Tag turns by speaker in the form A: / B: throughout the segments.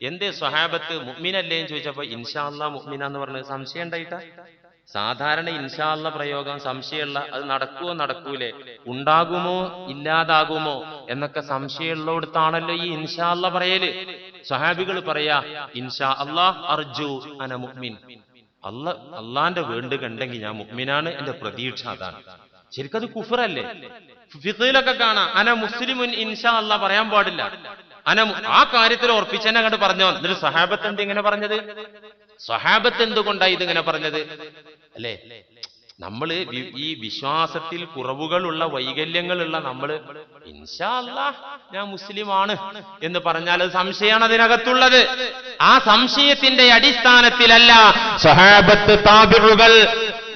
A: എന്തേ സ്വഹാബത്ത് മുഹ്മിനല്ലേ എന്ന് ചോദിച്ചപ്പോ ഇൻഷാല്ല മുഹ്മിന എന്ന് പറഞ്ഞത് സംശയം ഉണ്ടായിട്ടാ സാധാരണ ഇൻഷാല്ല പ്രയോഗം സംശയമുള്ള അത് നടക്കുമോ നടക്കൂലേ? ഉണ്ടാകുമോ? ഇല്ലാതാകുമോ? എന്നൊക്കെ സംശയമുള്ളടത്താണല്ലോ ഈ ഇൻഷാല്ല പറയൽ. സ്വഹാബികൾ പറയാ ഇൻഷാ അള്ളാഹ് അർജു അന മുഅ്മിൻ. അല്ല അള്ളാന്റെ വേണ്ട കണ്ടെങ്കിൽ ഞാൻ മുഅ്മിനാണ് എന്റെ പ്രതീക്ഷ അതാണ്. ശരിക്കത് കുഫറല്ലേ? ഫിഖിലൊക്കെ കാണാം. അന മുസ്ലിമുൻ ഇൻഷാ അള്ളാഹ് പറയാൻ പാടില്ല. അന ആ കാര്യത്തിൽ ഉറപ്പിച്ചെന്നെ കണ്ട് പറഞ്ഞോ. എന്നിട്ട് സഹാബത്ത് എന്ത് ഇങ്ങനെ പറഞ്ഞത്? സഹാബത്ത് എന്തുകൊണ്ടാ ഇതിങ്ങനെ പറഞ്ഞത്? അല്ലേ? നമ്മൾ ഈ വിശ്വാസത്തിൽ കുറവുകളുള്ള വൈകല്യങ്ങളുള്ള നമ്മൾ ഇൻഷാ അല്ലാ ഞാൻ മുസ്ലിമാണ് എന്ന് പറഞ്ഞാൽ അത് സംശയമാണ് അതിനകത്തുള്ളത്. ആ സംശയത്തിന്റെ അടിസ്ഥാനത്തിലല്ല സഹാബത്ത് താബിറുകൾ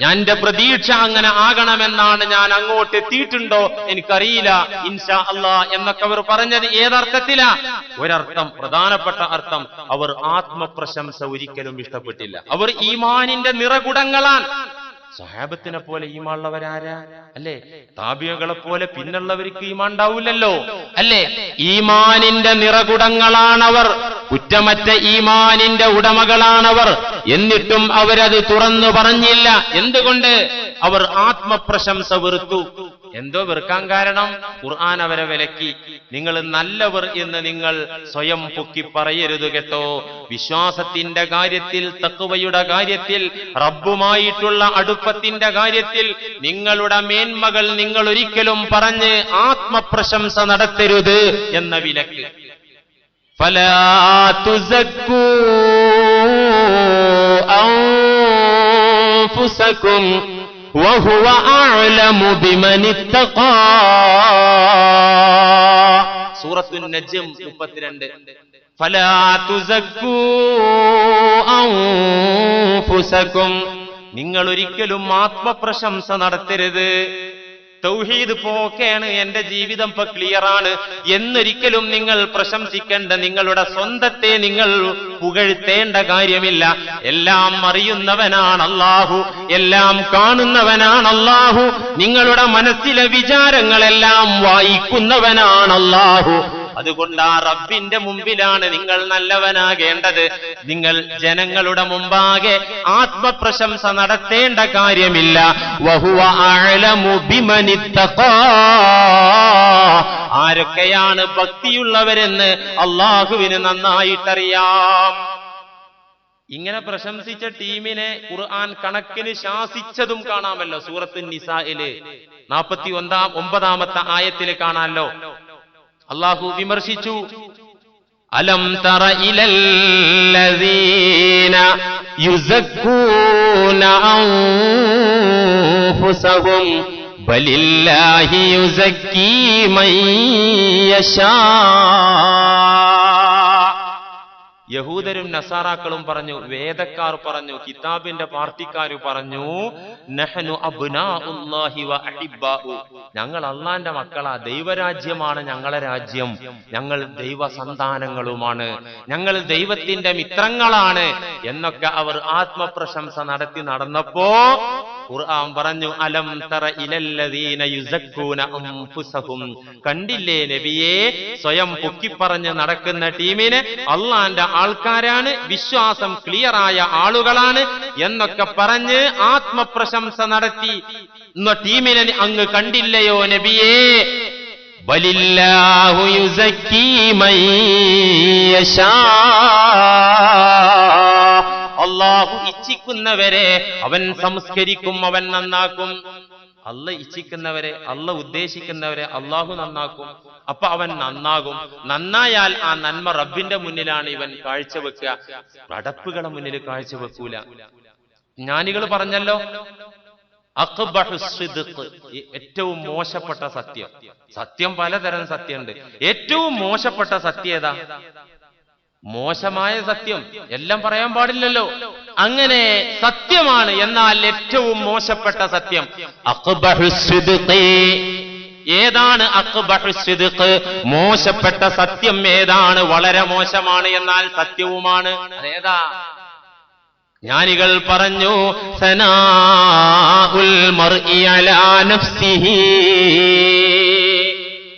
A: എന്റെ പ്രതീക്ഷ അങ്ങനെ ആകണമെന്നാണ് ഞാൻ അങ്ങോട്ട് എത്തിയിട്ടുണ്ടോ? എനിക്കറിയില്ല. ഇൻഷാ അള്ളാ എന്നൊക്കെ അവർ പറഞ്ഞത് ഏതർത്ഥത്തിലാ? ഒരർത്ഥം പ്രധാനപ്പെട്ട അർത്ഥം അവർ ആത്മപ്രശംസ ഒരിക്കലും ഇഷ്ടപ്പെട്ടില്ല. അവർ ഈമാനിന്റെ നിറകുടങ്ങളാണ്. സഹാബത്തിനെ പോലെ ഈമാള്ളവരാരാ അല്ലേ? താബിയകളെ പോലെ പിന്നുള്ളവർക്ക് ഈമാൻ ഉണ്ടാവില്ലല്ലോ അല്ലേ? ഈമാനിന്റെ നിറകുടങ്ങളാണവർ. കുറ്റമറ്റ ഈമാനിന്റെ ഉടമകളാണവർ. എന്നിട്ടും അവരത് തുറന്നു പറഞ്ഞില്ല. എന്തുകൊണ്ട്? അവർ ആത്മപ്രശംസ വെറുത്തു. എന്തോ വെറുക്കാൻ കാരണം ഖുർആൻ അവരെ വിലക്കി നിങ്ങൾ നല്ലവർ എന്ന് നിങ്ങൾ സ്വയം പൊക്കി പറയരുത് കേട്ടോ വിശ്വാസത്തിന്റെ കാര്യത്തിൽ തക്കുവയുടെ കാര്യത്തിൽ റബ്ബുമായിട്ടുള്ള അടുപ്പത്തിന്റെ കാര്യത്തിൽ നിങ്ങളുടെ മേന്മകൾ നിങ്ങൾ ഒരിക്കലും പറഞ്ഞ് ആത്മപ്രശംസ നടത്തരുത് എന്ന വിലക്ക് فلا تزكوا أنفسكم وهو أعلم بمن اتقى സൂറത്തു നജ്ം മുപ്പത്തിരണ്ട് فلا تزكوا أنفسكم നിങ്ങൾ ഒരിക്കലും ആത്മപ്രശംസ നടത്തരുത് തൗഹീദ് പോക്കെയാണ് എന്റെ ജീവിതം ഇപ്പൊ ക്ലിയർ ആണ് എന്നൊരിക്കലും നിങ്ങൾ പ്രശംസിക്കേണ്ട നിങ്ങളുടെ സ്വന്തത്തെ നിങ്ങൾ പുകഴ്ത്തേണ്ട കാര്യമില്ല. എല്ലാം അറിയുന്നവനാണ് അള്ളാഹു എല്ലാം കാണുന്നവനാണ് അള്ളാഹു നിങ്ങളുടെ മനസ്സിലെ വിചാരങ്ങളെല്ലാം വായിക്കുന്നവനാണ് അള്ളാഹു അതുകൊണ്ട് ആ റബ്ബിന്റെ മുമ്പിലാണ് നിങ്ങൾ നല്ലവനാകേണ്ടത്. നിങ്ങൾ ജനങ്ങളുടെ മുമ്പാകെ ആത്മപ്രശംസ നടത്തേണ്ട കാര്യമില്ല. വഹുവ. ആരൊക്കെയാണ് ഭക്തിയുള്ളവരെന്ന് അള്ളാഹുവിന് നന്നായിട്ടറിയാം. ഇങ്ങനെ പ്രശംസിച്ച ടീമിനെ ഖുർആൻ കണക്കിന് ശാസിച്ചതും കാണാമല്ലോ. സൂറത്ത് നിസായിൽ നാൽപ്പത്തി ഒന്നാം ഒമ്പതാമത്തെ ആയത്തിൽ കാണാമല്ലോ. അള്ളാഹു വിമർശിച്ചു. അലം തറ ഇലല്ലദീന യുസക്കൂന അൻഫുസഹും ബലില്ലാഹി യുസക്കീ മൻ യശാ. യഹൂദരും നസാറാക്കളും പറഞ്ഞു വേദക്കാർ പറഞ്ഞു കിതാബിന്റെ പാർട്ടിക്കാർ പറഞ്ഞു നഹ്നു ഞങ്ങൾ അള്ളാന്റെ മക്കളാ ദൈവരാജ്യമാണ് ഞങ്ങളെ രാജ്യം. ഞങ്ങൾ ദൈവ സന്താനങ്ങളുമാണ്. ഞങ്ങൾ ദൈവത്തിന്റെ മിത്രങ്ങളാണ് എന്നൊക്കെ അവർ ആത്മപ്രശംസ നടത്തി നടന്നപ്പോ ഖുർആൻ പറഞ്ഞു അലം തറ ഇലല്ലദീന യുസക്കൂന അംഫുസഹും. കണ്ടില്ലേ നബിയെ? സ്വയം പൊക്കിപ്പറഞ്ഞ് നടക്കുന്ന ടീമിന് അള്ളാന്റെ ആൾക്കാരാണ് വിശ്വാസം ക്ലിയറായ ആളുകളാണ് എന്നൊക്കെ പറഞ്ഞ് ആത്മപ്രശംസ നടത്തി. ടീമിനെ അങ്ങ് കണ്ടില്ലയോ നബിയേ? ബലില്ലാഹു മൈ യശാ. അള്ളാഹു ഇച്ഛിക്കുന്നവരെ അവൻ സംസ്കരിക്കും അവൻ നന്നാക്കും. അല്ല ഇച്ഛിക്കുന്നവരെ അല്ല ഉദ്ദേശിക്കുന്നവരെ അള്ളാഹു നന്നാക്കും. അപ്പൊ അവൻ നന്നാകും. നന്നായാൽ ആ നന്മ റബ്ബിന്റെ മുന്നിലാണ് ഇവൻ കാഴ്ചവെക്കുക. പടപ്പുകളെ മുന്നിൽ കാഴ്ചവെക്കൂല. ജ്ഞാനികൾ പറഞ്ഞല്ലോ ഏറ്റവും മോശപ്പെട്ട സത്യം. സത്യം പലതരം സത്യമുണ്ട്. ഏറ്റവും മോശപ്പെട്ട സത്യേതാ മോശമായ സത്യം. എല്ലാം പറയാൻ പാടില്ലല്ലോ. അങ്ങനെ സത്യമാണ് എന്നാൽ ഏറ്റവും മോശപ്പെട്ട സത്യം. ഏതാണ്? മോശപ്പെട്ട സത്യം ഏതാണ്? വളരെ മോശമാണ് എന്നാൽ സത്യവുമാണ്. അതേതാ? ജ്ഞാനികൾ പറഞ്ഞു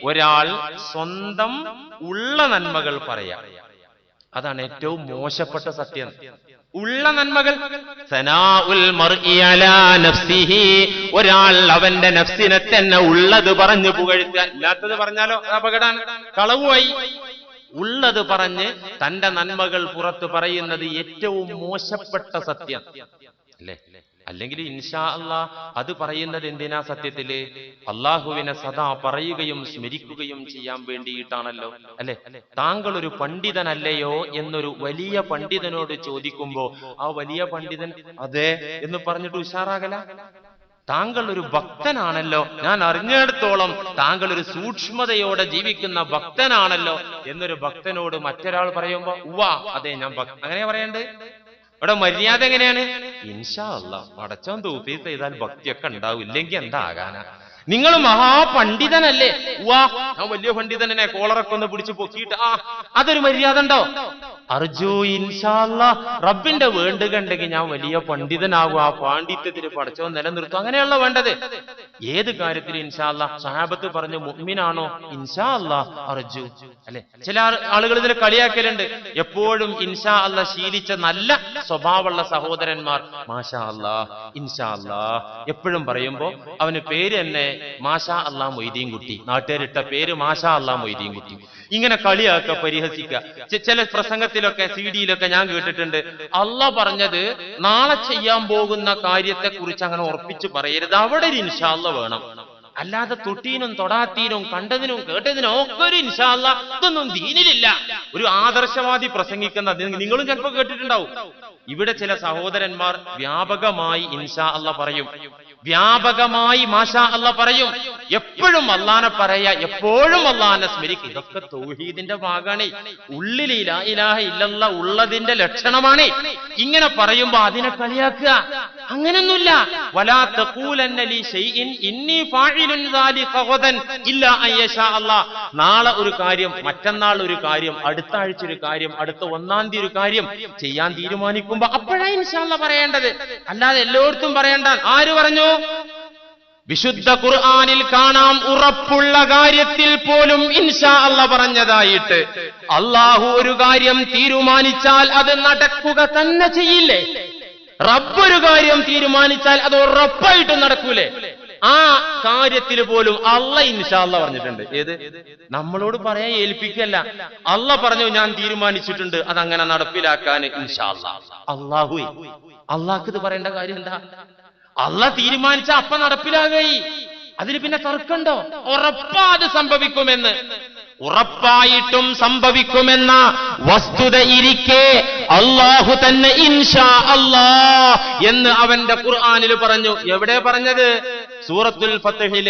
A: ഒരാൾ സ്വന്തം ഉള്ള നന്മകൾ പറയാം. അതാണ് ഏറ്റവും മോശപ്പെട്ട സത്യം. ഉള്ള നന്മകൾ. ഒരാൾ അവന്റെ നഫ്സിനെ തന്നെ ഉള്ളത് പറഞ്ഞു പുകഴ്ത്തുക. ഇല്ലാത്തത് പറഞ്ഞാലോ? അപകടാണ് കളവുമായി. ഉള്ളത് പറഞ്ഞ് തന്റെ നന്മകൾ പുറത്തു പറയുന്നത് ഏറ്റവും മോശപ്പെട്ട സത്യം. അല്ലേ? അല്ലെങ്കിൽ ഇൻഷാ അള്ളാ അത് പറയുന്നത് എന്തിനാ സത്യത്തിൽ? അള്ളാഹുവിനെ സദാ പറയുകയും സ്മരിക്കുകയും ചെയ്യാൻ വേണ്ടിയിട്ടാണല്ലോ അല്ലെ? താങ്കൾ ഒരു പണ്ഡിതനല്ലയോ എന്നൊരു വലിയ പണ്ഡിതനോട് ചോദിക്കുമ്പോ ആ വലിയ പണ്ഡിതൻ അതെ എന്ന് പറഞ്ഞിട്ട് ഉഷാറാകല? താങ്കൾ ഒരു ഭക്തനാണല്ലോ ഞാൻ അറിഞ്ഞിടത്തോളം താങ്കൾ ഒരു സൂക്ഷ്മതയോടെ ജീവിക്കുന്ന ഭക്തനാണല്ലോ എന്നൊരു ഭക്തനോട് മറ്റൊരാൾ പറയുമ്പോ ഉവാ അതെ ഞാൻ അങ്ങനെ പറയണ്ട് ഇവിടെ മര്യാദ എങ്ങനെയാണ്? ഇൻഷാ അല്ല പടച്ചോൻ തൂഫീ ചെയ്താൽ ഭക്തിയൊക്കെ ഉണ്ടാവും. ഇല്ലെങ്കിൽ എന്താകാനാ നിങ്ങൾ മഹാപണ്ഡിതനല്ലേ? വാ ഞാൻ വലിയ പണ്ഡിതനെ കോളറൊക്കെ ഒന്ന് പിടിച്ചു പൊക്കിയിട്ട്. ആ അതൊരു മര്യാദ ഉണ്ടോ? അർജു ഇൻഷാല്ല റബ്ബിന്റെ വേണ്ട കണ്ടെങ്കിൽ ഞാൻ വലിയ പണ്ഡിതനാകും. ആ പാണ്ഡിത്യത്തിന് പഠിച്ചോ നിലനിർത്തും. അങ്ങനെയുള്ള വേണ്ടത്. ഏത് കാര്യത്തിൽ ഇൻഷാല്ല സഹാബത്ത് പറഞ്ഞു മുഹ്മിനാണോ ഇൻഷാ അല്ല അർജു. അല്ലെ? ചില ആള്- ആളുകൾ ഇതിനെ കളിയാക്കലുണ്ട്. എപ്പോഴും ഇൻഷാ അല്ല ശീലിച്ച നല്ല സ്വഭാവമുള്ള സഹോദരന്മാർ മാഷാ അല്ലാ ഇൻഷാ അല്ലാ എപ്പോഴും പറയുമ്പോ അവന് പേര് തന്നെ മാഷാ അള്ളാ മൊയ്തീൻ കുട്ടി. നാട്ടുകാരിട്ട പേര് മാഷാ അള്ളാ മൊയ്തീൻ കുട്ടി. ഇങ്ങനെ കളിയാക്ക പരിഹസിക്കുക. ചില പ്രസംഗത്തിലൊക്കെ സി ഡിയിലൊക്കെ ഞാൻ കേട്ടിട്ടുണ്ട്. അള്ള പറഞ്ഞത് നാളെ ചെയ്യാൻ പോകുന്ന കാര്യത്തെ കുറിച്ച് അങ്ങനെ ഉറപ്പിച്ച് പറയരുത്. അവിടെ ഒരു ഇൻഷാല്ല വേണം. അല്ലാതെ തൊട്ടീനും തൊടാത്തീനും കണ്ടതിനും കേട്ടതിനും ഒക്കെ ഒരു ഇൻഷാല്ല ഇതൊന്നും ദീനിലില്ല. ഒരു ആദർശവാദി പ്രസംഗിക്കുന്ന നിങ്ങളും ചിലപ്പോൾ കേട്ടിട്ടുണ്ടാവും. ഇവിടെ ചില സഹോദരന്മാർ വ്യാപകമായി ഇൻഷാ അല്ല പറയും. വ്യാപകമായി മാഷാ അല്ല പറയും. എപ്പോഴും അള്ളാനെ പറയാ എപ്പോഴും അള്ളാനെ സ്മരിക്കും. ഇതൊക്കെ തൗഹീദിന്റെ ഭാഗമാണ് ഉള്ളിൽ ഇലാ ഇലാഹ ഇല്ലല്ല ഉള്ളതിന്റെ ലക്ഷണമാണ്. ഇങ്ങനെ പറയുമ്പോ അതിനെ കളിയാക്കുക. അങ്ങനൊന്നുമില്ല. നാളെ ഒരു കാര്യം മറ്റന്നാൾ ഒരു കാര്യം അടുത്ത ആഴ്ച ഒരു കാര്യം അടുത്ത ഒന്നാം തീയതി ഒരു കാര്യം ചെയ്യാൻ തീരുമാനിക്കുമ്പോ അപ്പോഴാണ് ഇൻഷാല്ല പറയേണ്ടത്. അല്ലാതെ എല്ലായിടത്തും പറയേണ്ട. ആര് പറഞ്ഞു? വിശുദ്ധ ഖുർആാനിൽ കാണാം ഉറപ്പുള്ള കാര്യത്തിൽ പോലും ഇൻഷാ അല്ല പറഞ്ഞതായിട്ട്. അള്ളാഹു ഒരു കാര്യം തീരുമാനിച്ചാൽ അത് നടക്കുക തന്നെ ചെയ്യില്ലേ? റബ്ബൊരു കാര്യം തീരുമാനിച്ചാൽ അത് ഉറപ്പായിട്ടും നടക്കൂലേ? ആ കാര്യത്തിൽ പോലും അല്ല ഇൻഷാല്ല പറഞ്ഞിട്ടുണ്ട്. ഏത്? നമ്മളോട് പറയാൻ ഏൽപ്പിക്കല്ല. അല്ല പറഞ്ഞു ഞാൻ തീരുമാനിച്ചിട്ടുണ്ട് അതങ്ങനെ നടപ്പിലാക്കാൻ ഇൻഷാല്ല അള്ളാഹു അള്ളാഹ്ക്ക് ഇത് പറയേണ്ട കാര്യം എന്താ? അള്ള തീരുമാനിച്ച അപ്പ നടപ്പിലാകായി. അതിന് പിന്നെ തർക്കണ്ടോ? ഉറപ്പാ അത് സംഭവിക്കുമെന്ന്. ഉറപ്പായിട്ടും സംഭവിക്കുമെന്ന വസ്തുത ഇരിക്കെ അള്ളാഹു തന്നെ ഇൻഷാ അല്ലാ എന്ന് അവന്റെ ഖുർആാനിൽ പറഞ്ഞു. എവിടെ പറഞ്ഞത്? സൂറത്തുൽ ഫത്തഹിൽ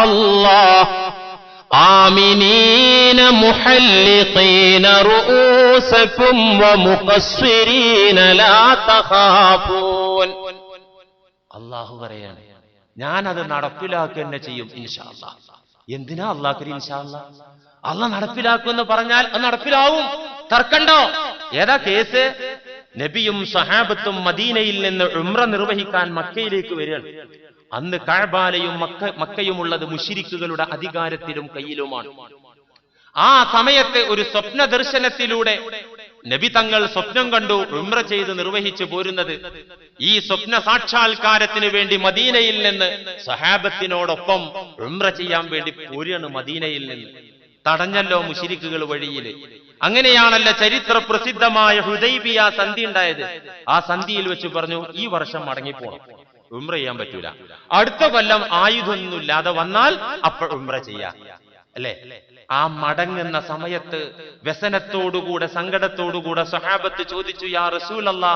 A: അള്ളാഹ് المسجد الحرام إن شاء الله آمنين محلقين رؤوسكم ومقصرين لا تخافون അള്ളാഹു പറയാണ് ഞാനത് നടപ്പിലാക്കുക തന്നെ ചെയ്യും ഇൻഷാല്ല എന്തിനാ അള്ളാഹ് ഇൻഷാല്ല അല്ല നടപ്പിലാക്കുമെന്ന് പറഞ്ഞാൽ അത് നടപ്പിലാവും തർക്കണ്ടോ ഏതാ കേസ് നബിയും സഹാബത്തും മദീനയിൽ നിന്ന് ഉംറ നിർവഹിക്കാൻ മക്കയിലേക്ക് വരികയാണ് അന്ന് കഴബാലയും മക്ക മക്കയുമുള്ളത് മുഷിരിക്കുകളുടെ അധികാരത്തിലും കയ്യിലുമാണ്. ആ സമയത്ത് ഒരു സ്വപ്ന ദർശനത്തിലൂടെ നബി തങ്ങൾ സ്വപ്നം കണ്ടു ഉമ്ര ചെയ്ത് നിർവഹിച്ചു പോരുന്നത്. ഈ സ്വപ്ന സാക്ഷാത്കാരത്തിന് വേണ്ടി മദീനയിൽ നിന്ന് സഹാബത്തിനോടൊപ്പം ഉമ്ര ചെയ്യാൻ വേണ്ടി പോരുകയാണ് മദീനയിൽ നിന്ന്. തടഞ്ഞല്ലോ മുഷിരിക്കുകൾ വഴിയിൽ. അങ്ങനെയാണല്ലോ ചരിത്ര പ്രസിദ്ധമായ ഹുദൈബിയ സന്ധി ഉണ്ടായത് ആ സന്ധിയിൽ വെച്ച് പറഞ്ഞു ഈ വർഷം മടങ്ങിപ്പോണം. ഉംറ ചെയ്യാൻ പറ്റൂല. അടുത്ത കൊല്ലം ആയുധമൊന്നുമില്ലാതെ വന്നാൽ അപ്പോൾ ഉംറ ചെയ്യാം. അല്ലേ? ആ മടങ്ങുന്ന സമയത്ത് വ്യസനത്തോടുകൂടെ സങ്കടത്തോടുകൂടെ സഹാബത്ത് ചോദിച്ചു യാ റസൂലല്ല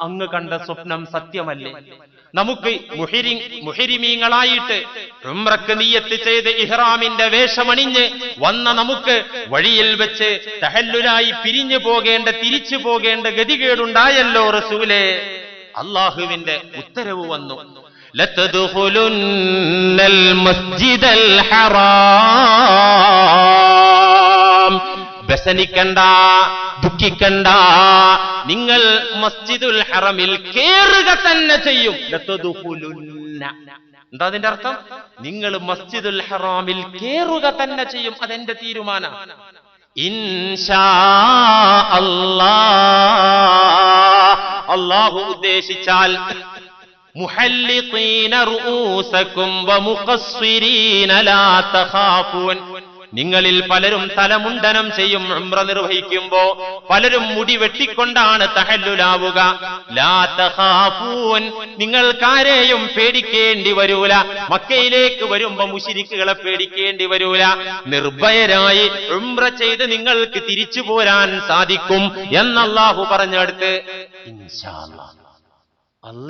A: അങ്ങ് കണ്ട സ്വപ്നം സത്യമല്ലേ? നമുക്ക് മുഹിരി മുഹിരിമീങ്ങളായിട്ട് ഉംറക്ക് നീയത്ത് ചെയ്ത് ഇഹ്റാമിന്റെ വേഷമണിഞ്ഞ് വന്ന നമുക്ക് വഴിയിൽ വെച്ച് തഹല്ലുലായി പിരിഞ്ഞു പോകേണ്ട തിരിച്ചു പോകേണ്ട ഗതികേടുണ്ടായല്ലോ റസൂലേ? അള്ളാഹുവിന്റെ ഉത്തരവ് വന്നു. മസ്ജിദൽ ഹറാം. വ്യസനിക്കണ്ട ദുഃഖിക്കണ്ട നിങ്ങൾ മസ്ജിദുൽ ഹറമിൽ കേറുക തന്നെ ചെയ്യും. എന്താ അതിന്റെ അർത്ഥം? നിങ്ങൾ മസ്ജിദുൽ ഹറാമിൽ കേറുക തന്നെ ചെയ്യും. അതെന്റെ തീരുമാനമാണ് അള്ളാഹു ഉദ്ദേശിച്ചാൽ മുഹല്ലിഖീന റൂസക്കും വമുഖസ്സിരീന ലാ തഖാഫൂൻ നിങ്ങളിൽ പലരും തലമുണ്ടനം ചെയ്യും ഉംറ നിർവഹിക്കുമ്പോ പലരും മുടി വെട്ടിക്കൊണ്ടാണ് തഹല്ലുലാവുക. നിങ്ങൾ കാരെയും നിങ്ങൾക്കാരെയും പേടിക്കേണ്ടി വരൂല. മക്കയിലേക്ക് വരുമ്പോ മുശിരിക്കുകളെ പേടിക്കേണ്ടി വരൂല. നിർഭയരായി ഉംറ ചെയ്ത് നിങ്ങൾക്ക് തിരിച്ചു പോരാൻ സാധിക്കും എന്നല്ലാഹു പറഞ്ഞെടുത്ത് ഇൻഷാ അല്ല.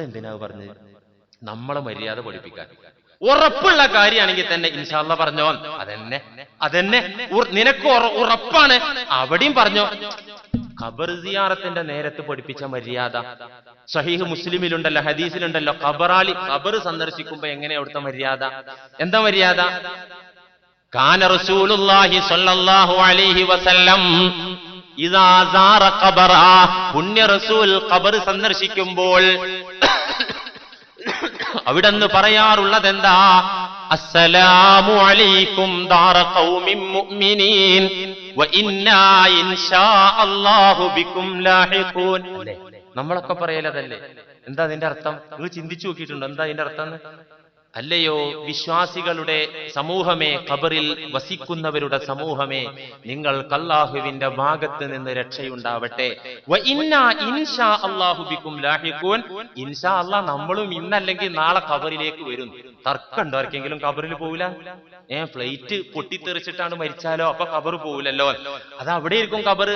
A: എന്തിനാ പറഞ്ഞത് നമ്മളെ മര്യാദ പഠിപ്പിക്കാൻ. ഉറപ്പുള്ള കാര്യമാണെങ്കിൽ തന്നെ ഇൻഷാല്ല പറഞ്ഞോ. അതെന്നെ അതെന്നെ. നിനക്ക് ഉറപ്പാണ്. അവിടെയും പറഞ്ഞോ. ഖബർ സിയാറത്തിന്റെ നേരത്ത് പഠിപ്പിച്ച മര്യാദ. സഹീഹ് മുസ്ലിമിലുണ്ടല്ലോ ഹദീസിലുണ്ടല്ലോ. ഖബറാലി ഖബർ സന്ദർശിക്കുമ്പോ എങ്ങനെ അവിടുത്തെ മര്യാദ? എന്താ മര്യാദ? കാന റസൂലുള്ളാഹി സ്വല്ലല്ലാഹു അലൈഹി വസല്ലം പുണ്യ റസൂൽ ഖബർ സന്ദർശിക്കുമ്പോൾ അവിടെന്ന് പറയാറുള്ളത് എന്താ അസ്സലാമു അലൈക്കും ദാറ ഖൗമിൻ മുഅ്മിനീൻ വ ഇന്നാ ഇൻഷാ അല്ലാഹു ബിക്കും ലാഹിഖൂൻ. നമ്മളൊക്കെ പറയലതല്ലേ? എന്താ അതിന്റെ അർത്ഥം? നിങ്ങൾ ചിന്തിച്ചു നോക്കിയിട്ടുണ്ടോ? എന്താ അതിന്റെ അർത്ഥം? അല്ലയോ വിശ്വാസികളുടെ സമൂഹമേ ഖബറിൽ വസിക്കുന്നവരുടെ സമൂഹമേ നിങ്ങൾ കല്ലാഹുവിന്റെ ഭാഗത്ത് നിന്ന് രക്ഷയുണ്ടാവട്ടെ. നമ്മളും ഇന്നല്ലെങ്കിൽ നാളെ ഖബറിലേക്ക് വരും തർക്കമുണ്ടോ? ആർക്കെങ്കിലും കബറിൽ പോവില്ല? ഏ ഫ്ലൈറ്റ് പൊട്ടിത്തെറിച്ചിട്ടാണ് മരിച്ചാലോ? അപ്പൊ കബർ പോവില്ലല്ലോ. അത് അവിടെ ഇരിക്കും കബർ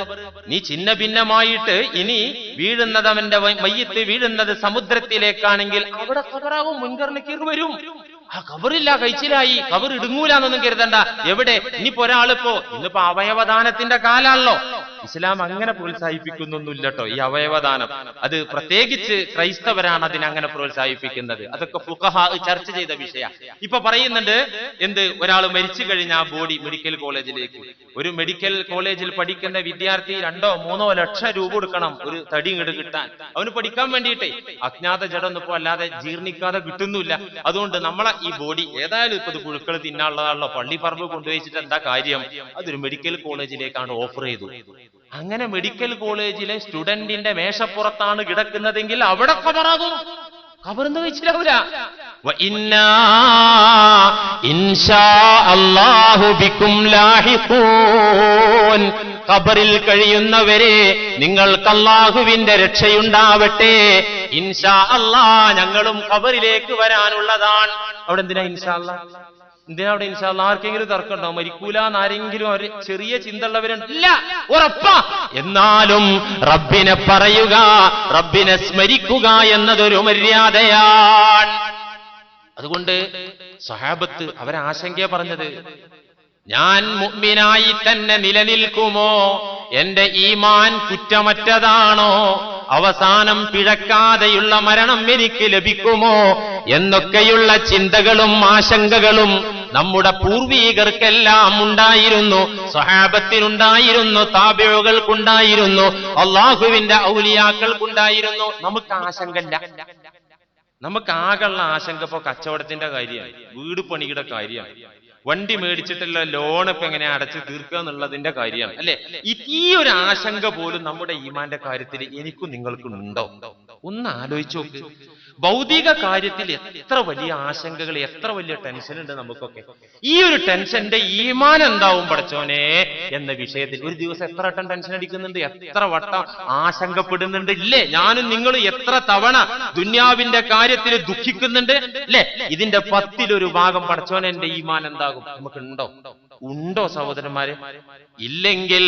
A: നീ ചിന്ന ഭിന്നമായിട്ട് ഇനി വീഴുന്നത് അവന്റെ മയ്യത്ത് വീഴുന്നത് സമുദ്രത്തിലേക്കാണെങ്കിൽ അവിടെ ഖബറാവും മുൻകർണിക്കീർ വരും. ആ കബറില്ല കഴിച്ചിലായി. കബർ ഇടുങ്ങൂലെന്നൊന്നും കരുതണ്ട. എവിടെ? ഇനിയിപ്പോ ഒരാളിപ്പോ ഇന്നിപ്പോ അവയവദാനത്തിന്റെ കാലാണല്ലോ. ഇസ്ലാം അങ്ങനെ പ്രോത്സാഹിപ്പിക്കുന്നൊന്നുമില്ല കേട്ടോ ഈ അവയവദാനം. അത് പ്രത്യേകിച്ച് ക്രൈസ്തവരാണ് അതിനങ്ങനെ പ്രോത്സാഹിപ്പിക്കുന്നത്. അതൊക്കെ ഫുഖഹ ചർച്ച ചെയ്ത വിഷയ. ഇപ്പൊ പറയുന്നുണ്ട് എന്ത് ഒരാൾ മരിച്ചു കഴിഞ്ഞ ബോഡി മെഡിക്കൽ കോളേജിലേക്ക്. ഒരു മെഡിക്കൽ കോളേജിൽ പഠിക്കുന്ന വിദ്യാർത്ഥി രണ്ടോ മൂന്നോ ലക്ഷം രൂപ കൊടുക്കണം ഒരു തടി ഇങ്ങോട്ട് കിട്ടാൻ. അവന് പഠിക്കാൻ വേണ്ടിയിട്ടേ. അജ്ഞാത ജഡം ഇപ്പോ അല്ലാതെ ജീർണിക്കാതെ കിട്ടുന്നില്ല അതുകൊണ്ട് നമ്മളെ ഈ ബോഡി ഏതായാലും ഇപ്പൊ പുഴുക്കൾ തിന്നാനുള്ളതാണല്ലോ. പള്ളി പറമ്പ് കൊണ്ടുപോയിച്ചിട്ട് എന്താ കാര്യം? അതൊരു മെഡിക്കൽ കോളേജിലേക്കാണ് ഓഫർ ചെയ്തു. അങ്ങനെ മെഡിക്കൽ കോളേജിലെ സ്റ്റുഡന്റിന്റെ മേശപ്പുറത്താണ് കിടക്കുന്നതെങ്കിൽ അവിടെ കബറാകും കബറെന്ന് വെച്ചിട്ടാവൂല ഖബറിൽ കഴിയുന്നവരെ നിങ്ങൾക്ക് അള്ളാഹുവിന്റെ രക്ഷയുണ്ടാവട്ടെ. ഇൻഷാ അല്ലാ ഞങ്ങളും ഖബറിലേക്ക് വരാനുള്ളതാണ്. അവിടെ എന്തിനാ ഇൻഷാ അല്ലാ എന്തിനാ അവിടെ ഇൻഷാ അല്ലാ? ആർക്കെങ്കിലും തർക്കമുണ്ടോ? മരിക്കൂല എന്നാരെങ്കിലും ഒരു ചെറിയ ചിന്തയുള്ളവരുണ്ട്? ഇല്ല ഉറപ്പാ. എന്നാലും റബ്ബിനെ പറയുക റബ്ബിനെ സ്മരിക്കുക എന്നതൊരു മര്യാദയാണ്. അതുകൊണ്ട് സഹാബത്ത് അവരാശങ്കയെ പറഞ്ഞത്. ഞാൻ മുഅ്മിനായി തന്നെ നിലനിൽക്കുമോ? എന്റെ ഈമാൻ കുറ്റമറ്റതാണോ? അവസാനം പിഴക്കാതെയുള്ള മരണം എനിക്ക് ലഭിക്കുമോ? എന്നൊക്കെയുള്ള ചിന്തകളും ആശങ്കകളും നമ്മുടെ പൂർവീകർക്കെല്ലാം ഉണ്ടായിരുന്നു. സ്വഹാബത്തിനുണ്ടായിരുന്നു താബിഴുകൾക്കുണ്ടായിരുന്നു അള്ളാഹുവിന്റെ ഔലിയാക്കൾക്കുണ്ടായിരുന്നു. നമുക്ക് ആശങ്കല്ല നമുക്ക് ആകെയുള്ള ആശങ്ക ഇപ്പൊ കച്ചവടത്തിന്റെ കാര്യമാണ്. വീട് പണിയുടെ കാര്യമാണ്. വണ്ടി മേടിച്ചിട്ടുള്ള ലോൺ ഇപ്പൊ എങ്ങനെ അടച്ച് തീർക്കുക എന്നുള്ളതിന്റെ കാര്യമാണ് അല്ലെ? ഈ ഒരു ആശങ്ക പോലും നമ്മുടെ ഈമാന്റെ കാര്യത്തിൽ എനിക്കും നിങ്ങൾക്കും ഉണ്ടോ? ഒന്ന് ആലോചിച്ചു നോക്ക്. ഭൗതിക കാര്യത്തിൽ എത്ര വലിയ ആശങ്കകൾ എത്ര വലിയ ടെൻഷൻ ഉണ്ട് നമുക്കൊക്കെ. ഈ ഒരു ടെൻഷന്റെ ഈമാൻ എന്താവും പഠിച്ചോനെ എന്ന വിഷയത്തിൽ. ഒരു ദിവസം എത്ര വട്ടം ടെൻഷൻ അടിക്കുന്നുണ്ട് എത്ര വട്ടം ആശങ്കപ്പെടുന്നുണ്ട് ഇല്ലേ? ഞാനും നിങ്ങളും എത്ര തവണ ദുന്യാവിന്റെ കാര്യത്തിൽ ദുഃഖിക്കുന്നുണ്ട് അല്ലേ ഇതിന്റെ പത്തിലൊരു ഭാഗം പഠിച്ചോനെ എന്റെ ഈമാൻ എന്താകും? നമുക്ക് ഉണ്ടോ ഉണ്ടോ സഹോദരന്മാരെ? ഇല്ലെങ്കിൽ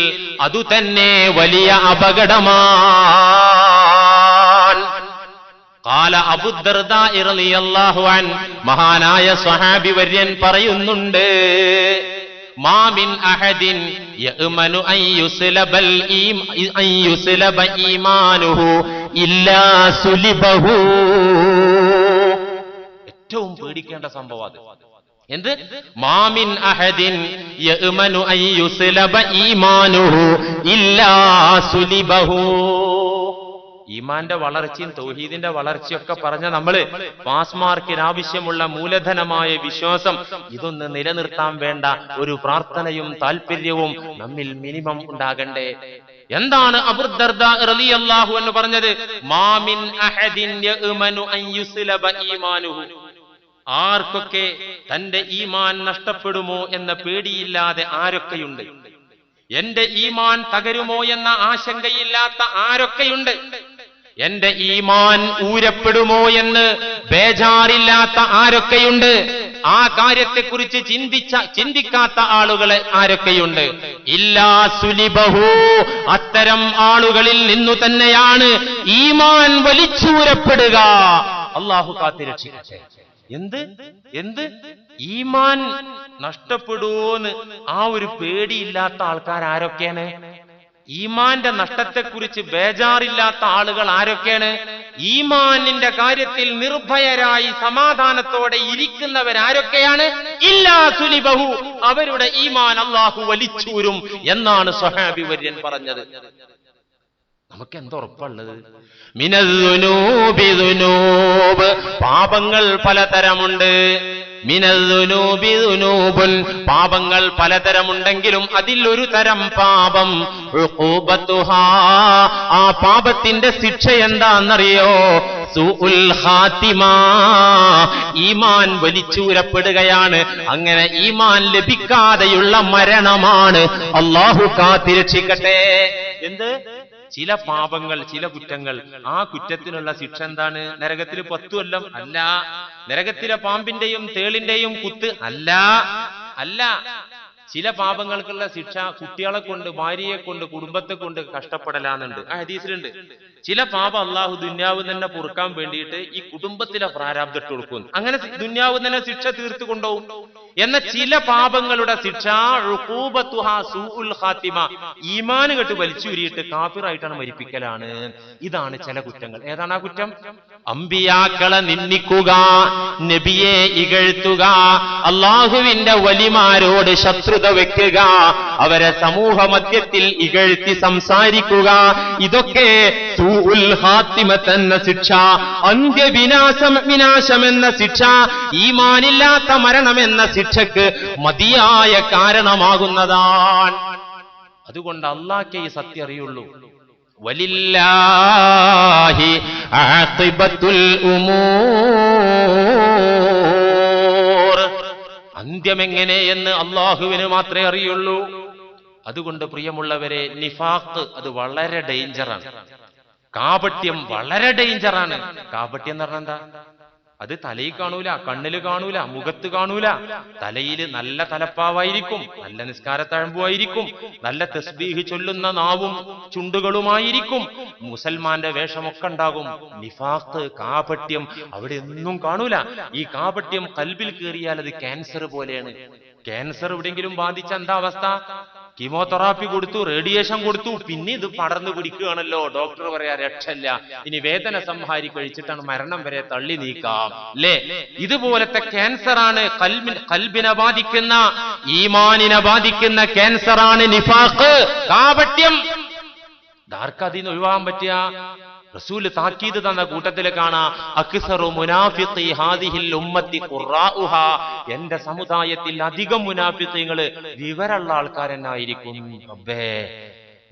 A: അതു തന്നെ വലിയ അപകടമാണ് കാല അൻ മഹാനായ സ്വഹാബി വര്യൻ പറയുന്നുണ്ട് അഹദിൻ ഇല്ലാ സുലിബഹു. ഏറ്റവും പേടിക്കേണ്ട സംഭവം എന്ത്? മാമിൻ അഹദിൻ യഅ്മനു അൻ യുസ്ലബ ഇല്ലാ സുലിബഹു. ഈമാന്റെ വളർച്ചയും തൗഹീദിന്റെ വളർച്ചയൊക്കെ പറഞ്ഞ നമ്മൾ പാസ് മാർക്കിന് ആവശ്യമുള്ള മൂലധനമായ വിശ്വാസം ഇതൊന്ന് നിലനിർത്താൻ വേണ്ട ഒരു പ്രാർത്ഥനയും താല്പര്യവും നമ്മിൽ മിനിമം ഉണ്ടാകണ്ടേ. എന്താണ് അബുദർദ റളിയല്ലാഹു എന്ന് പറഞ്ഞത്? മാമിൻ ആർക്കൊക്കെ തന്റെ ഈമാൻ നഷ്ടപ്പെടുമോ എന്ന പേടിയില്ലാതെ ആരൊക്കെയുണ്ട്? എന്റെ ഈമാൻ തകരുമോ എന്ന ആശങ്കയില്ലാത്ത ആരൊക്കെയുണ്ട്? എന്റെ ഈമാൻ ഊരപ്പെടുമോ എന്ന് ബേജാറില്ലാത്ത ആരൊക്കെയുണ്ട്? ആ കാര്യത്തെക്കുറിച്ച് ചിന്തിച്ച ചിന്തിക്കാത്ത ആളുകളെ ആരൊക്കെയുണ്ട്? ഇല്ലാ സുലിബഹു അത്തരം ആളുകളിൽ നിന്നു തന്നെയാണ് ഈമാൻ വലിച്ചൂരപ്പെടുക. അള്ളാഹു കാത്തിരക്ഷിക്കട്ടെ എന്ത്? എന്ത്? ഈമാൻ നഷ്ടപ്പെടുവോന്ന് ആ ഒരു പേടിയില്ലാത്ത ആൾക്കാർ ആരൊക്കെയാണ് ഈമാന്റെ നഷ്ടത്തെക്കുറിച്ച് ബേജാറില്ലാത്ത ആളുകൾ ആരൊക്കെയാണ്? ഈമാനിന്റെ കാര്യത്തിൽ നിർഭയരായി സമാധാനത്തോടെ ഇരിക്കുന്നവരാരൊക്കെയാണ് ഇല്ലാ സുലിബഹു അവരുടെ ഈമാൻ അള്ളാഹു വലിച്ചൂരും എന്നാണ് സ്വഹാബി വര്യൻ പറഞ്ഞത്. നമുക്ക് എന്തുറപ്പുള്ളത് ദുനൂബ് പാപങ്ങൾ പലതരമുണ്ട്. മിനദ്ദുനൂബി ദുനൂബുൻ. പാപങ്ങൾ പലതരമുണ്ടെങ്കിലും അതിൽ ഒരു തരം പാപം. ആ പാപത്തിന്റെ ശിക്ഷ എന്താണെന്നറിയോ? ഈമാൻ വലിച്ചൂരപ്പെടുകയാണ്. അങ്ങനെ ഈമാൻ ലഭിക്കാതെയുള്ള മരണമാണ്. അള്ളാഹു കാത്തിരക്ഷിക്കട്ടെ. എന്ത്? ചില പാപങ്ങൾ ചില കുറ്റങ്ങൾ. ആ കുറ്റത്തിനുള്ള ശിക്ഷ എന്താണ്? നരകത്തിൽ പത്തു കൊല്ലം അല്ല നരകത്തിലെ പാമ്പിന്റെയും തേളിന്റെയും കുത്ത് അല്ല. അല്ല. ചില പാപങ്ങൾക്കുള്ള ശിക്ഷ കുട്ടികളെ കൊണ്ട് ഭാര്യയെ കൊണ്ട് കുടുംബത്തെ കൊണ്ട് കഷ്ടപ്പെടലാന്നുണ്ട്. ആ ഹദീസിലുണ്ട്. ചില പാപം അള്ളാഹു ദുന്യാവ് തന്നെ പൊറുക്കാൻ വേണ്ടിയിട്ട് ഈ കുടുംബത്തിലെ പ്രാരാബ്ദത്ത് കൊടുക്കുന്നു അങ്ങനെ ദുന്യാവ് തന്നെ ശിക്ഷ തീർത്തു കൊണ്ടുപോകും. എന്ന ചില പാപങ്ങളുടെ ശിക്ഷ ഈമാന് കെട്ട് വലിച്ചൂരിയിട്ട് കാഫിറായിട്ടാണ് മരിപ്പിക്കലാണ്. ഇതാണ് ചില കുറ്റങ്ങൾ. ഏതാണ് ആ കുറ്റം? അമ്പിയാക്കളെ നിന്ദിക്കുക നബിയെ ഇകഴ്ത്തുക അള്ളാഹുവിന്റെ വലിമാരോട് ശത്രുത വെക്കുക അവരെ സമൂഹ മധ്യത്തിൽ ഇകഴ്ത്തി സംസാരിക്കുക. ഇതൊക്കെ എന്ന ശിക്ഷ അന്ത്യവിനാശം വിനാശം എന്ന ശിക്ഷ ഈമാനില്ലാത്ത മരണം എന്ന ശിക്ഷക്ക് മതിയായ കാരണമാകുന്നതാണ്. അതുകൊണ്ട് അള്ളാഹ്ക്കേ ഈ സത്യം അറിയുള്ളൂ. വലില്ലാഹി ആഖിബത്തുൽ ഉമൂർ. അന്ത്യമെങ്ങനെ എന്ന് അള്ളാഹുവിന് മാത്രമേ അറിയുള്ളൂ. അതുകൊണ്ട് പ്രിയമുള്ളവരെ നിഫാഖ് അത് വളരെ ഡേഞ്ചറാണ്. കാപട്യം വളരെ ഡേഞ്ചറാണ്. കാപട്യം എന്ന് പറഞ്ഞാൽ എന്താ? അത് തലയിൽ കാണൂല കണ്ണിൽ കാണൂല മുഖത്ത് കാണൂല. തലയിൽ നല്ല തലപ്പാവായിരിക്കും നല്ല നിസ്കാര നിസ്കാരത്തഴമ്പുമായിരിക്കും നല്ല തസ്ബീഹ് ചൊല്ലുന്ന നാവും ചുണ്ടുകളുമായിരിക്കും. മുസൽമാന്റെ വേഷമൊക്കെ ഉണ്ടാകും. നിഫാഖ് കാപട്യം അവിടെ ഒന്നും കാണൂല. ഈ കാപട്യം കൽബിൽ കയറിയാൽ അത് ക്യാൻസർ പോലെയാണ്. ക്യാൻസർ എവിടെയെങ്കിലും ബാധിച്ച എന്താ അവസ്ഥ? കീമോതെറാപ്പി കൊടുത്തു റേഡിയേഷൻ കൊടുത്തു പിന്നെ ഇത് പടർന്നു പിടിക്കുകയാണല്ലോ. ഡോക്ടർ പറയാ രക്ഷല്ല ഇനി വേദന സംഹാരി കഴിച്ചിട്ടാണ് മരണം വരെ തള്ളി നീക്കാം. അല്ലേ ഇതുപോലത്തെ ക്യാൻസർ ആണ് കൽബിനെ ബാധിക്കുന്ന ഈമാനിനെ ബാധിക്കുന്ന ക്യാൻസർ ആണ് നിഫാഖ് കാപട്യം ആർക്കതിന്ന് ഒഴിവാകാൻ പറ്റിയ റസൂൽ താക്കീത് തന്ന കൂട്ടത്തിൽ കാണാ അക്സറു ഹാദിഹിൽ ഉമ്മത്തി എന്റെ സമുദായത്തിൽ അധികം മുനാഫിഖീങ്ങൾ വിവരമുള്ള ആൾക്കാരെന്നായിരിക്കും. റബ്ബേ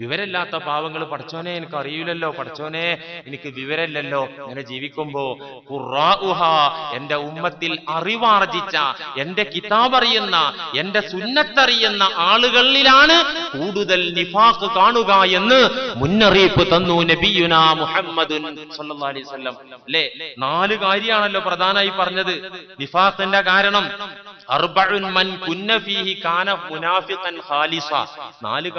A: വിവരമില്ലാത്ത പാവങ്ങൾ പഠിച്ചോനെ എനിക്ക് അറിയില്ലല്ലോ പഠിച്ചോനെ എനിക്ക് വിവരമില്ലല്ലോ. ഇങ്ങനെ ജീവിക്കുമ്പോ എന്റെ ഉമ്മത്തിൽ അറിവാർജിച്ച എന്റെ കിതാബ് അറിയുന്ന എന്റെ സുന്നത്തറിയുന്ന ആളുകളിലാണ് കൂടുതൽ നിഫാഖ് കാണുക എന്ന് മുന്നറിയിപ്പ് തന്നു നബിയുന മുഹമ്മദുൻ അല്ലേ? നാല് കാര്യമാണല്ലോ പ്രധാനമായി പറഞ്ഞത്. നിഫാഖിന്റെ കാരണം. നാല്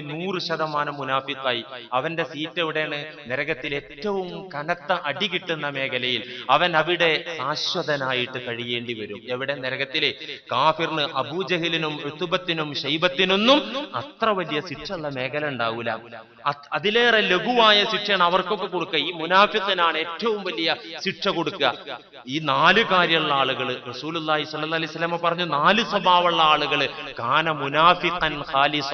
A: നൂറ് ശതമാനം മുനാഫിഖായി. അവന്റെ സീറ്റ് എവിടെയാണ്? നരകത്തിൽ ഏറ്റവും കനത്ത അടി കിട്ടുന്ന മേഖലയിൽ. അവൻ അവിടെ ശാശ്വതനായിട്ട് കഴിയേണ്ടി വരും. എവിടെ? നരകത്തിലെ. കാഫിറിന് അബൂജഹിലിനും ഋതുബത്തിനും ഷൈബത്തിനൊന്നും അത്ര വലിയ ശിക്ഷ ഉള്ള മേഖല ഉണ്ടാവൂല. അതിലേറെ ലഘുവായ ശിക്ഷയാണ് അവർക്കൊക്കെ കൊടുക്കുക. ഈ മുനാഫിത്തനാണ് ഏറ്റവും വലിയ ശിക്ഷ കൊടുക്കുക. ഈ നാല് കാര്യമുള്ള ആളുകൾ റസൂലുള്ളാഹി സ്വല്ലല്ലാഹി അലൈഹി പറഞ്ഞു നാല് സ്വഭാവമുള്ള ആളുകൾ കാന മുനാഫിഖൻ ഖാലിസ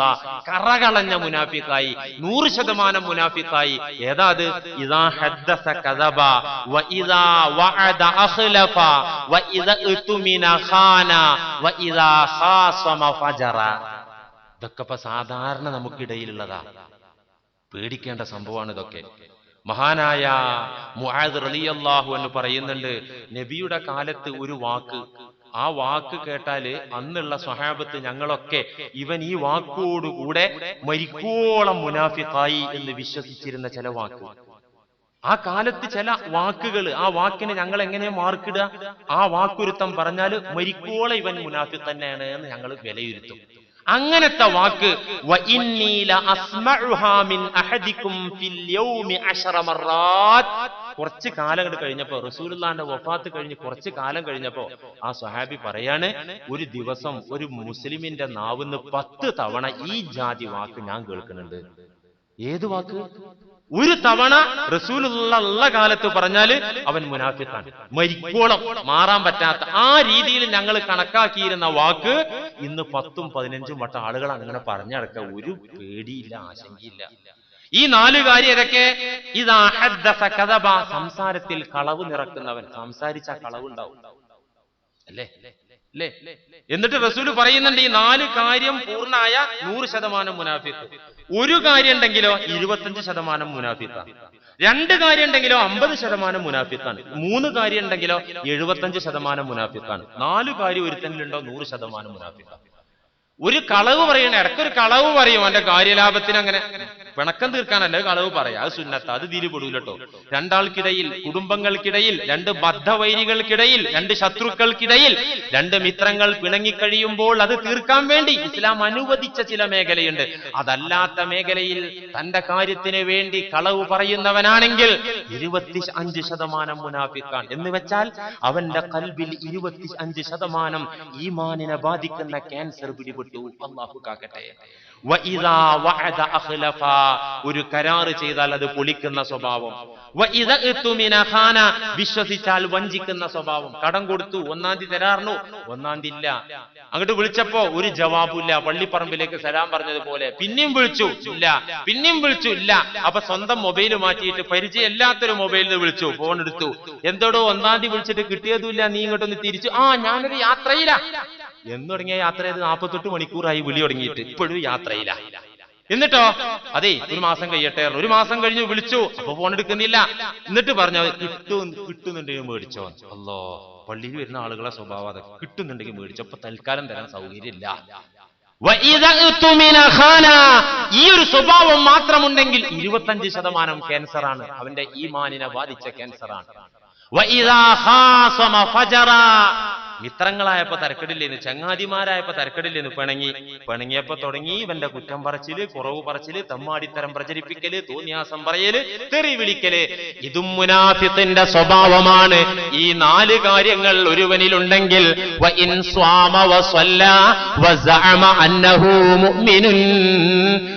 A: കറകളഞ്ഞ മുനാഫിക്കായി നൂറ് ശതമാനം മുനാഫിക്കായി ഏതാ അത്? ഇദാ ഹദ്ദസ കദബ വ ഇദാ വഅദ അഖ്ലഫ വ ഇദാ ഇതുമിന ഖാന വ ഇദാ ഖാസമ ഫജറ. ഇതൊക്കെ സാധാരണ നമുക്കിടയിലുള്ളതാ. പേടിക്കേണ്ട സംഭവമാണ് ഇതൊക്കെ. മഹാനായ റളിയല്ലാഹു എന്ന് പറയുന്നുണ്ട് നബിയുടെ കാലത്ത് ഒരു വാക്ക് ആ വാക്ക് കേട്ടാൽ അന്നുള്ള സ്വഹാബത്ത് ഞങ്ങളൊക്കെ ഇവൻ ഈ വാക്കോടുകൂടെ മരിക്കോളം മുനാഫിഖായി എന്ന് വിശ്വസിച്ചിരുന്ന ചില വാക്ക്. ആ കാലത്ത് ചില വാക്കുകൾ ആ വാക്കിനെ ഞങ്ങൾ എങ്ങനെ മാർക്കിടുക? ആ വാക്കുരുത്തം പറഞ്ഞാൽ മരിക്കോളം ഇവൻ മുനാഫി തന്നെയാണ് എന്ന് ഞങ്ങൾ വിലയിരുത്തും. അങ്ങനത്തെ വാക്ക് കുറച്ച് കാലം കൂടെ കഴിഞ്ഞപ്പോ റസൂലുള്ളാന്റെ വഫാത്ത് കഴിഞ്ഞ് കുറച്ച് കാലം കഴിഞ്ഞപ്പോ ആ സ്വഹാബി പറയാണ് ഒരു ദിവസം ഒരു മുസ്ലിമിന്റെ നാവിന്ന് പത്ത് തവണ ഈ ജാതി വാക്ക് ഞാൻ കേൾക്കുന്നുണ്ട്. ഏത് വാക്ക്? ഒരു തവണ റസൂലുള്ള കാലത്ത് പറഞ്ഞാൽ അവൻ മുനാഫിത്താണ് മരിക്കോളം മാറാൻ പറ്റാത്ത ആ രീതിയിൽ ഞങ്ങൾ കണക്കാക്കിയിരുന്ന വാക്ക് ഇന്ന് പത്തും പതിനഞ്ചും വട്ടം ആളുകൾ അങ്ങനെ പറഞ്ഞടക്ക. ഒരു പേടിയില്ല ആശങ്കയില്ല. ഈ നാല് കാര്യതൊക്കെ ഇതാ സംസാരത്തിൽ കളവ് നിറക്കുന്നവൻ. സംസാരിച്ച കളവുണ്ടാവും. അല്ലേ? അല്ലേ എന്നിട്ട് റസൂൽ പറയുന്നുണ്ട് ഈ നാല് കാര്യം പൂർണായ നൂറ് ശതമാനം മുനാഫിത്ത് ഒരു കാര്യം ഉണ്ടെങ്കിലോ ഇരുപത്തഞ്ച് ശതമാനം മുനാഫിത്ത രണ്ട് കാര്യം ഉണ്ടെങ്കിലോ അമ്പത് ശതമാനം മുനാഫിത്താണ് മൂന്ന് കാര്യം ഉണ്ടെങ്കിലോ എഴുപത്തഞ്ച് ശതമാനം മുനാഫിത്താണ് നാല് കാര്യം ഒരുത്തനിലുണ്ടോ നൂറ് ശതമാനം മുനാഫിത്താണ് ഒരു കളവ് പറയണ ഇടയ്ക്കൊരു കളവ് പറയും അവന്റെ കാര്യലാഭത്തിന് അങ്ങനെ. പിണക്കം തീർക്കാനല്ല കളവ് പറയാം? അത് സുന്നത്ത അത് തിരിപെടൂലട്ടോ രണ്ടാൾക്കിടയിൽ കുടുംബങ്ങൾക്കിടയിൽ രണ്ട് ബദ്ധവൈരികൾക്കിടയിൽ രണ്ട് ശത്രുക്കൾക്കിടയിൽ രണ്ട് മിത്രങ്ങൾ പിണങ്ങിക്കഴിയുമ്പോൾ അത് തീർക്കാൻ വേണ്ടി ഇസ്ലാം അനുവദിച്ച ചില മേഖലയുണ്ട്. അതല്ലാത്ത മേഖലയിൽ തന്റെ കാര്യത്തിന് വേണ്ടി കളവ് പറയുന്നവനാണെങ്കിൽ ഇരുപത്തി അഞ്ച് ശതമാനം മുനാഫിക്കാൻ എന്ന് വെച്ചാൽ അവന്റെ കൽബിൽ ഇരുപത്തി അഞ്ച് ശതമാനം ഈമാനിനെ ബാധിക്കുന്ന ക്യാൻസർ പിടിപെട്ടു അള്ളാഹു കാക്കട്ടെ വഇദാ വഅദ അഖ്ലഫ ഒരു കരാറ് ചെയ്താൽ അത് പൊളിക്കുന്ന സ്വഭാവം. വിശ്വസിച്ചാൽ വഞ്ചിക്കുന്ന സ്വഭാവം. കടം കൊടുത്തു. ഒന്നാം തീയതി തരാറുണ്ടോ? ഒന്നാം തീയതി ഇല്ല. അങ്ങോട്ട് വിളിച്ചപ്പോ ഒരു ജവാബില്ല പള്ളിപ്പറമ്പിലേക്ക് സലാം പറഞ്ഞതുപോലെ. പിന്നെയും വിളിച്ചു. ഇല്ല. പിന്നെയും വിളിച്ചു. ഇല്ല. അപ്പൊ സ്വന്തം മൊബൈൽ മാറ്റിയിട്ട് പരിചയമില്ലാത്തൊരു മൊബൈലിൽ വിളിച്ചു. ഫോൺ എടുത്തു. എന്തോടോ ഒന്നാം തീയതി വിളിച്ചിട്ട് കിട്ടിയതുമില്ല. നീ ഇങ്ങോട്ടൊന്ന് തിരിച്ചു. ആ ഞാനൊരു യാത്രയിലാ. എന്ന് തുടങ്ങിയ യാത്ര ചെയ്ത് നാൽപ്പത്തെട്ട് മണിക്കൂറായി വിളി തുടങ്ങിയിട്ട്. ഇപ്പോഴും യാത്രയില്ല എന്നിട്ടോ? അതെ ഒരു മാസം കഴിയട്ടെ. ഒരു മാസം കഴിഞ്ഞു വിളിച്ചു. അപ്പൊ ഫോൺ എടുക്കുന്നില്ല. എന്നിട്ട് പറഞ്ഞു കിട്ടും കിട്ടുന്നുണ്ടെങ്കിൽ മേടിച്ചോ. അല്ലോ പള്ളിയിൽ വരുന്ന ആളുകളെ സ്വഭാവം അതെ കിട്ടുന്നുണ്ടെങ്കിൽ മേടിച്ചോ. അപ്പൊ തൽക്കാലം തരാൻ സൗകര്യമില്ല. ഈ ഒരു സ്വഭാവം മാത്രമുണ്ടെങ്കിൽ ഇരുപത്തഞ്ച് ശതമാനം ക്യാൻസറാണ്. അവന്റെ ഈമാനിനെ ബാധിച്ച ക്യാൻസറാണ്. മിത്രങ്ങളായപ്പോ തരക്കടില്ലേന്ന് ചങ്ങാതിമാരായപ്പോ തരക്കടില്ലേന്ന് പിണങ്ങി. പിണങ്ങിയപ്പോ തുടങ്ങി ഇവന്റെ കുറ്റം പറച്ചിൽ കുറവ് പറച്ചിൽ തമ്മാടിത്തരം പ്രചരിപ്പിക്കൽ തോന്നിയാസം പറയൽ തെറി വിളിക്കൽ. ഇതും മുനാഫിത്തിന്റെ സ്വഭാവമാണ്. ഈ നാല് കാര്യങ്ങൾ അന്നഹു മുഅ്മിനുൻ.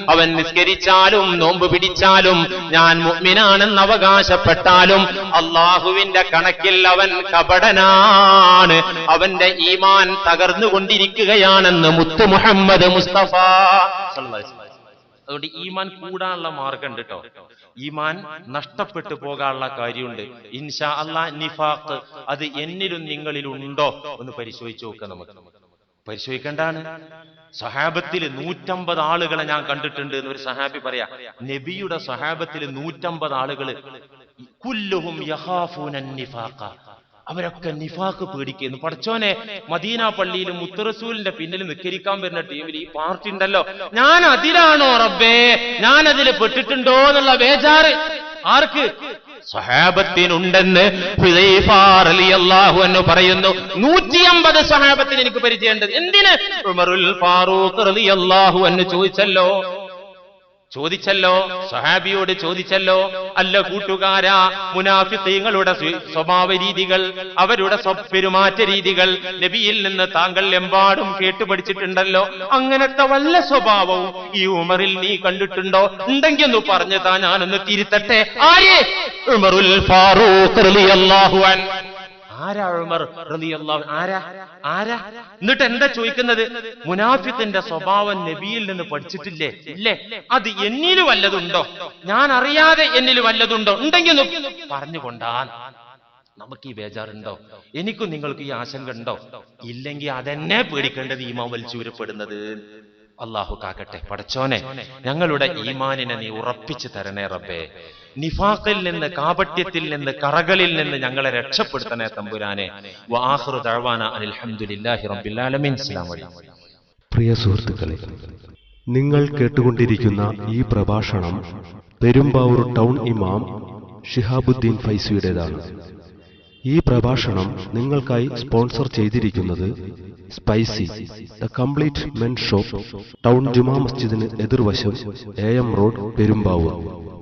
A: അവൻ നിസ്കരിച്ചാലും നോമ്പ് പിടിച്ചാലും ഞാൻ മുഗ്മിനാണെന്ന് അവകാശപ്പെട്ടാലും അള്ളാഹുവിന്റെ കണക്കിൽ അവൻ കപടനാണ്. അവന്റെ ഈമാൻ തകർന്നുകൊണ്ടിരിക്കുകയാണെന്ന് മുത്ത് മുഹമ്മദ് മുസ്തഫ. അതുകൊണ്ട് ഈമാൻ കൂടാനുള്ള മാർഗമുണ്ട് കേട്ടോ ഈമാൻ നഷ്ടപ്പെട്ടു പോകാനുള്ള കാര്യമുണ്ട്. ഇൻഷാ അള്ളാ നിഫാഖ് അത് എന്നിലും നിങ്ങളിൽ ഉണ്ടോ ഒന്ന് പരിശോധിച്ചു നോക്കാം നമുക്ക്. പരിശോധിക്കേണ്ടാണ് സഹാബത്തിൽ നൂറ്റമ്പത് ആളുകളെ ഞാൻ കണ്ടിട്ടുണ്ട് എന്ന് ഒരു സഹാബി പറയാ. നബിയുടെ സഹാബത്തിൽ നൂറ്റമ്പത് ആളുകൾ അവരൊക്കെ നിഫാക്ക് പേടിക്കുന്നു. പഠിച്ചോനെ മദീന പള്ളിയിലും മുത്തറസൂലിന്റെ പിന്നിൽ നിക്കരിക്കാൻ വരുന്ന ടീമിൽ ഈ പാർട്ടി ഉണ്ടല്ലോ. ഞാൻ അതിലാണോ റബ്ബേ? ഞാൻ അതിൽ പെട്ടിട്ടുണ്ടോ എന്നുള്ള ബേജാറ്. ആർക്ക്? സഹാബത്തിനുണ്ടെന്ന് എന്ന് പറയുന്നു. നൂറ്റി അമ്പത് സഹാബത്തിന് എനിക്ക് പരിചയമുണ്ട്. എന്തിന്? ഉമറുൽ ഫാറൂഖ് അള്ളാഹു എന്ന് ചോദിച്ചല്ലോ. ചോദിച്ചല്ലോ? സഹാബിയോട് ചോദിച്ചല്ലോ? അല്ല കൂട്ടുകാരാ മുനാഫിത്തീങ്ങളുടെ സ്വഭാവ രീതികൾ അവരുടെ പെരുമാറ്റ രീതികൾ നബിയിൽ നിന്ന് താങ്കൾ എമ്പാടും കേട്ടുപഠിച്ചിട്ടുണ്ടല്ലോ അങ്ങനത്തെ വല്ല സ്വഭാവവും ഈ ഉമറിൽ നീ കണ്ടിട്ടുണ്ടോ? ഉണ്ടെങ്കിൽ ഒന്ന് പറഞ്ഞു താ ഞാനൊന്ന് തിരുത്തട്ടെ. ആരേ? ഉമറുൽ ഫാറൂഖ് ആരാ ഉമർ റളിയല്ലാഹു ആരാ? ആരാ? എന്നിട്ട് എന്താ ചോദിക്കുന്നത്? മുനാഫിത്തിന്റെ സ്വഭാവം നബിയിൽ നിന്ന് പഠിച്ചിട്ടില്ലേ? ഇല്ലേ? അത് എന്നിൽ വല്ലതുണ്ടോ? ഞാൻ അറിയാതെ എന്നിൽ വല്ലതുണ്ടോ? ഉണ്ടെങ്കിൽ പറഞ്ഞുകൊണ്ടാ നമുക്ക് ഈ ബേജാറുണ്ടോ? എനിക്കും നിങ്ങൾക്ക് ഈ ആശങ്ക ഉണ്ടോ ഇല്ലെങ്കിൽ അതെന്നെ പേടിക്കേണ്ടത് ഈ മാവൽ ചൂരപ്പെടുന്നത്? അള്ളാഹു കാക്കട്ടെ പടച്ചോനെ ഞങ്ങളുടെ ഈമാനിനെ നീ ഉറപ്പിച്ചു തരണേ റബ്ബേ. നിഫാഖിൽ നിന്ന് കാപട്യത്തിൽ നിന്ന് കറകളിൽ നിന്ന് ഞങ്ങളെ രക്ഷപ്പെടുത്തണേ തമ്പുരാനെ. വാഹുറു തഴവാന റബ്ബില്ലാലമീൻ
B: പ്രിയ സുഹൃത്തുക്കളെ നിങ്ങൾ കേട്ടുകൊണ്ടിരിക്കുന്ന ഈ പ്രഭാഷണം പെരുമ്പാവൂർ ടൗൺ ഇമാം ഷിഹാബുദ്ദീൻ ഫൈസിയുടേതാണ്. ഈ പ്രഭാഷണം നിങ്ങൾക്കായി സ്പോൺസർ ചെയ്തിരിക്കുന്നത് spicy the complete men shop town ജുമാ മസ്ജിദിന് എതിർവശം എ എം റോഡ് പെരുമ്പാവൂർ.